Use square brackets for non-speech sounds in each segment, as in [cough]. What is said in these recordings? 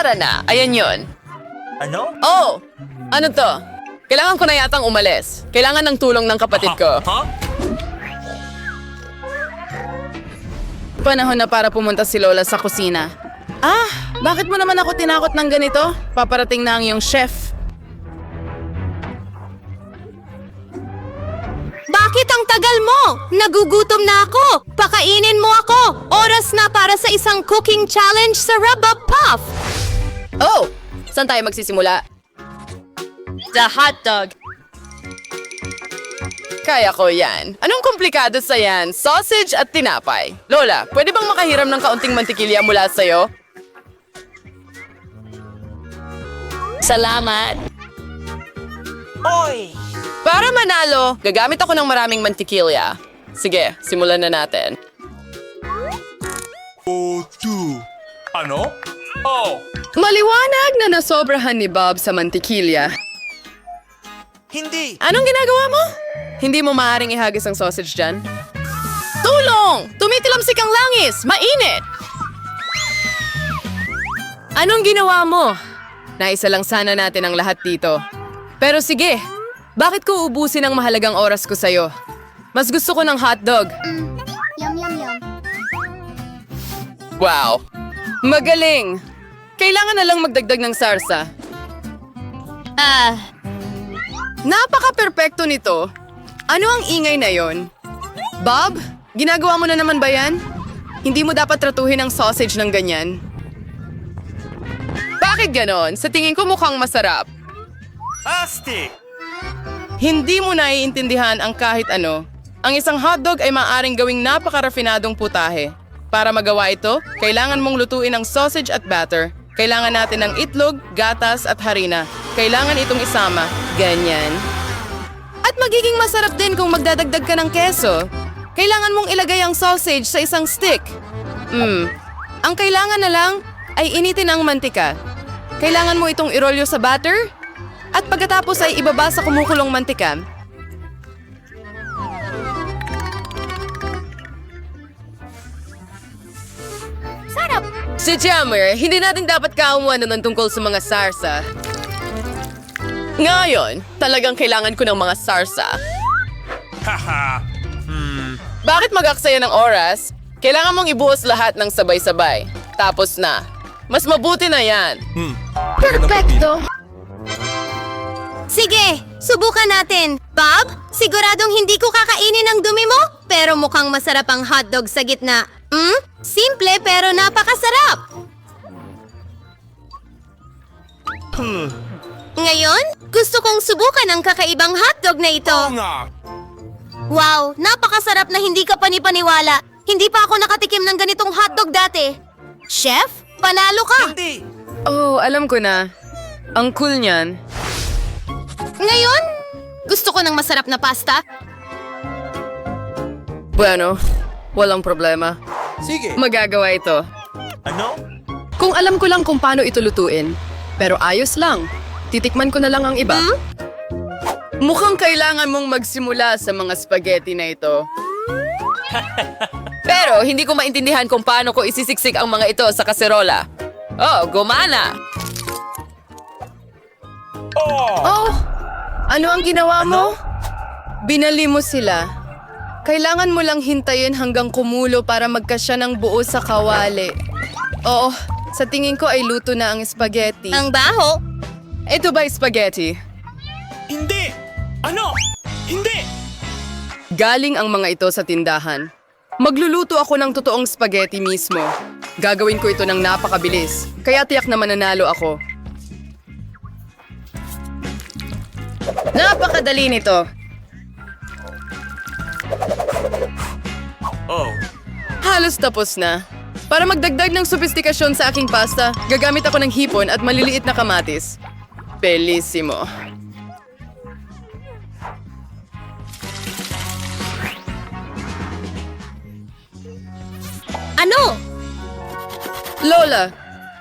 Tara na, ayan yon. Ano? Oh! Ano to? Kailangan ko na yatang umalis. Kailangan ng tulong ng kapatid ko. Ha? Panahon na para pumunta si Lola sa kusina. Ah, bakit mo naman ako tinakot ng ganito? Paparating na ang iyong chef. Bakit ang tagal mo? Nagugutom na ako! Pakainin mo ako! Oras na para sa isang cooking challenge sa Rubba Puff! Oh! Saan tayo magsisimula? The hot dog. Kaya ko yan. Anong komplikado sa yan? Sausage at tinapay. Lola, pwede bang makahiram ng kaunting mantikilya mula sa'yo? Salamat. Oy! Para manalo, gagamit ako ng maraming mantikilya. Sige, simulan na natin. O, two. Ano? Oh! Maliwanag na nasobrahan ni Bob sa mantikilya. Hindi! Anong ginagawa mo? Hindi mo maaaring ihagis ang sausage dyan? Tulong! Tumitilamsik ang langis! Mainit! Anong ginawa mo? Naisa lang sana natin ang lahat dito. Pero sige, bakit ko ubusin ang mahalagang oras ko sa'yo? Mas gusto ko ng hotdog. Yum, yum, yum. Wow! Magaling! Kailangan na lang magdagdag ng sarsa. Ah, Napaka-perpekto nito. Ano ang ingay na yon? Bob, ginagawa mo na naman ba yan? Hindi mo dapat tratuhin ang sausage ng ganyan. Bakit ganon? Sa tingin ko mukhang masarap. Asti! Hindi mo naiintindihan ang kahit ano. Ang isang hotdog ay maaaring gawing napakarafinadong putahe. Para magawa ito, kailangan mong lutuin ang sausage at batter. Kailangan natin ng itlog, gatas at harina. Kailangan itong isama. Ganyan. At magiging masarap din kung magdadagdag ka ng keso. Kailangan mong ilagay ang sausage sa isang stick. Hmm. Ang kailangan na lang ay initin ang mantika. Kailangan mo itong irolyo sa batter at pagkatapos ay ibaba sa kumukulong mantika. Si Jammer, hindi natin dapat kaumuan ng tungkol sa mga sarsa. Ngayon, talagang kailangan ko ng mga sarsa. Haha! Bakit mag-aksaya ng oras? Kailangan mong ibuhos lahat ng sabay-sabay. Tapos na. Mas mabuti na yan. Perfecto. Sige, subukan natin. Bob, siguradong hindi ko kakainin ang dumi mo, pero mukhang masarap ang hotdog sa gitna. Hmm? Simple pero napakasarap. Ngayon, gusto kong subukan ang kakaibang hotdog na ito. Wow, napakasarap na hindi ka panipaniwala. Hindi pa ako nakatikim ng ganitong hotdog dati. Chef, panalo ka. Hindi! Oh, alam ko na. Ang cool niyan. Ngayon, gusto ko ng masarap na pasta. Bueno, walang problema. Sige! Magagawa ito. Ano? Kung alam ko lang kung paano ito lutuin. Pero ayos lang. Titikman ko na lang ang iba. Mukhang kailangan mong magsimula sa mga spaghetti na ito. [laughs] Pero hindi ko maintindihan kung paano ko isisiksik ang mga ito sa kaserola. Oh, gumana! Oh! Oh! Ano ang ginawa mo? Binali mo sila. Kailangan mo lang hintayin hanggang kumulo para magkasya ng buo sa kawali. Oo, sa tingin ko ay luto na ang spaghetti. Ang baho. Ito ba spaghetti? Hindi! Ano? Hindi! Galing ang mga ito sa tindahan. Magluluto ako ng totoong spaghetti mismo. Gagawin ko ito ng napakabilis, kaya tiyak na mananalo ako. Napakadali nito. Oh! Halos tapos na. Para magdagdag ng sopistikasyon sa aking pasta, gagamit ako ng hipon at maliliit na kamatis. Bellissimo. Ano? Lola,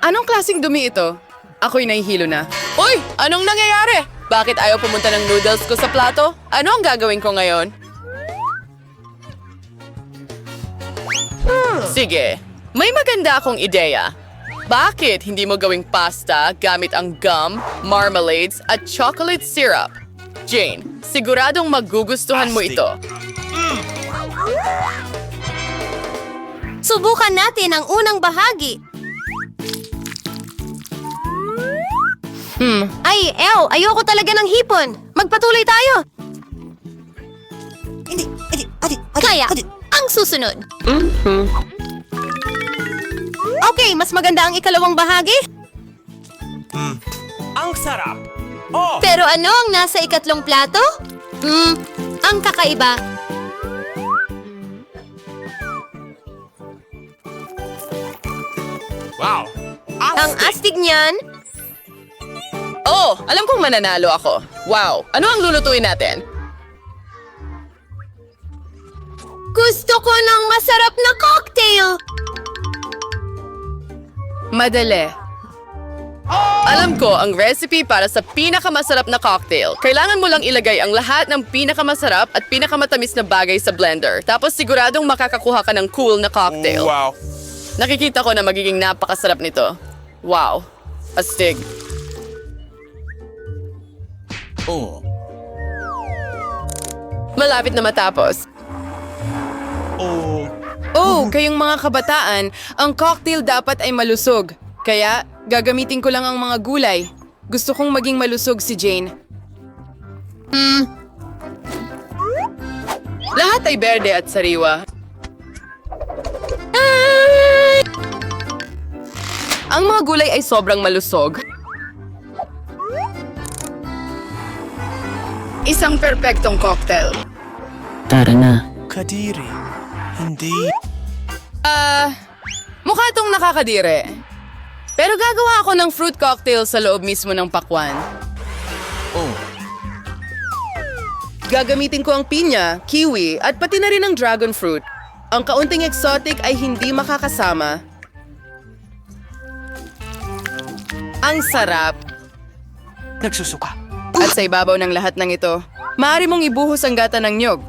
anong klaseng dumi ito? Ako'y nahihilo na. Uy! Anong nangyayari? Bakit ayaw pumunta ng noodles ko sa plato? Ano ang gagawin ko ngayon? Sige, may maganda akong ideya. Bakit hindi mo gawing pasta gamit ang gum, marmalades at chocolate syrup? Jane, siguradong magugustuhan mo ito. Subukan natin ang unang bahagi. Hmm. Ay, Ew, ayoko talaga ng hipon. Magpatuloy tayo. Kaya, ang susunod. Okay, mas maganda ang ikalawang bahagi. Ang sarap. Oh, Pero ano ang nasa ikatlong plato? Hmm, ang kakaiba. wow. Ang astig niyan, Oh, alam kong mananalo ako. Wow, ano ang lulutuin natin? Gusto ko ng masarap na cocktail. Madali. Alam ko ang recipe para sa pinakamasarap na cocktail. Kailangan mo lang ilagay ang lahat ng pinakamasarap at pinakamatamis na bagay sa blender. Tapos siguradong makakakuha ka ng cool na cocktail. Wow. Nakikita ko na magiging napakasarap nito. Wow. Astig. Oh. Malapit na matapos. Oh. Kayong mga kabataan, ang cocktail dapat ay malusog. Kaya, gagamitin ko lang ang mga gulay. Gusto kong maging malusog si Jane. Lahat ay berde at sariwa. Ang mga gulay ay sobrang malusog. Isang perpektong cocktail. Kadiri. Hindi. Ah, mukha itong nakakadire. Pero gagawa ako ng fruit cocktail sa loob mismo ng pakwan. Oh. Gagamitin ko ang pinya, kiwi, at pati na rin ang dragon fruit. Ang kaunting exotic ay hindi makakasama. Ang sarap. Nagsusuka. At sa ibabaw ng lahat ng ito, maaari mong ibuhos ang gata ng nyog.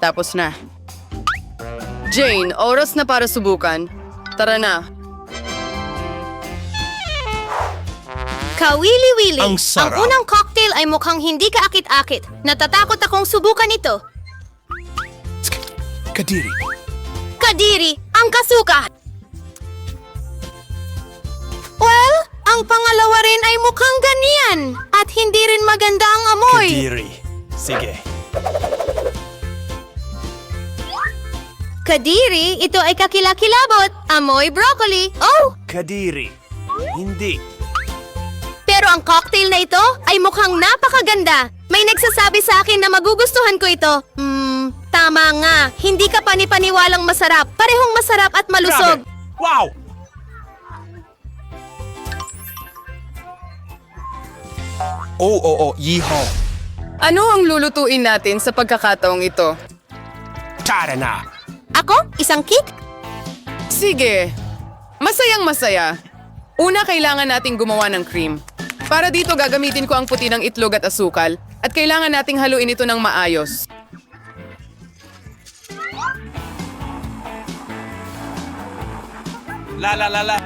Tapos na. Jane, oras na para subukan. Tara na. Kawili-wili. Ang sarap. unang cocktail ay mukhang hindi kaakit-akit. Natatakot akong subukan ito. Kadiri. Kadiri, ang kasuka. Well, ang pangalawa rin ay mukhang ganyan. At hindi rin maganda ang amoy. Kadiri. Sige. Kadiri, ito ay kakilakilabot. Amoy broccoli. Oh, Kadiri. Hindi. pero ang cocktail na ito ay mukhang napakaganda. May nagsasabi sa akin na magugustuhan ko ito. Hmm, tama nga. Hindi ka panipaniwalang masarap. Parehong masarap at malusog. Grabe. Wow! Oh, oh, oh. Yeehaw. Ano ang lulutuin natin sa pagkakataong ito? Tara na. Ako? Isang cake? Sige. Masayang masaya. Una, kailangan nating gumawa ng cream. Para dito, gagamitin ko ang puti ng itlog at asukal. At kailangan nating haluin ito ng maayos. La la la la.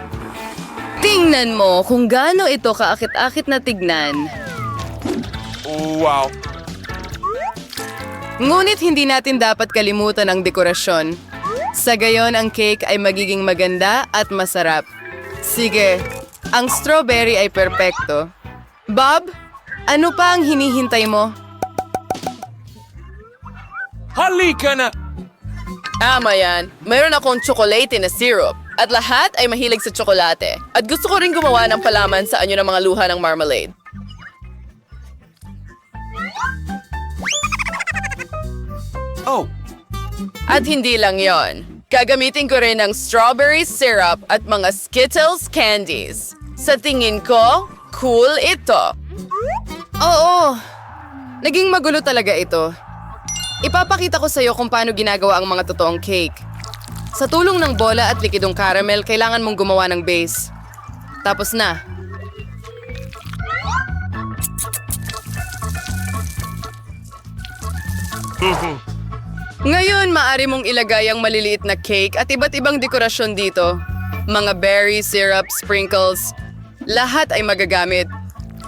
Tingnan mo kung gaano ito kaakit-akit na tignan. Wow. Ngunit hindi natin dapat kalimutan ang dekorasyon. Sa gayon, ang cake ay magiging maganda at masarap. Sige, ang strawberry ay perpekto. Bob, ano pa ang hinihintay mo? Halika na. Tama yan. Mayroon akong tsokolate na syrup. At lahat ay mahilig sa tsokolate. At gusto ko rin gumawa ng palaman sa anyo ng mga luha ng marmalade. Oh. At hindi lang yon. Gagamitin ko rin ng strawberry syrup at mga Skittles candies. Sa tingin ko, cool ito. Oo, naging magulo talaga ito. Ipapakita ko sa iyo kung paano ginagawa ang mga totoong cake. Sa tulong ng bola at likidong caramel, kailangan mong gumawa ng base. Tapos na. Ngayon, maaari mong ilagay ang maliliit na cake at iba't ibang dekorasyon dito. mga berry, syrup, sprinkles. Lahat ay magagamit.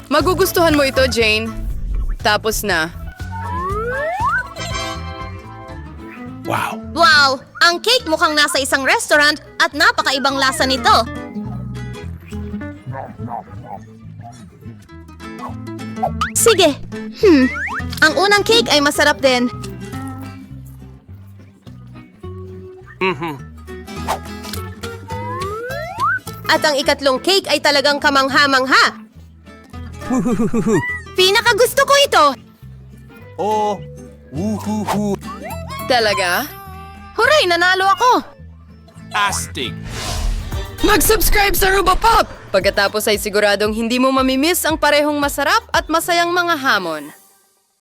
Magugustuhan mo ito, Jane. Tapos na. Wow. Wow! Ang cake mukhang nasa isang restaurant at napakaibang lasa nito. Sige. Hmm. Ang unang cake ay masarap din. At ang ikatlong cake ay talagang kamangha-mangha. Pinakagusto ko ito. Oh. Woohoo. Talaga? Huray, nanalo ako. Astig. Mag-subscribe sa Rubapop! Pagkatapos ay siguradong hindi mo mamimiss ang parehong masarap at masayang mga hamon.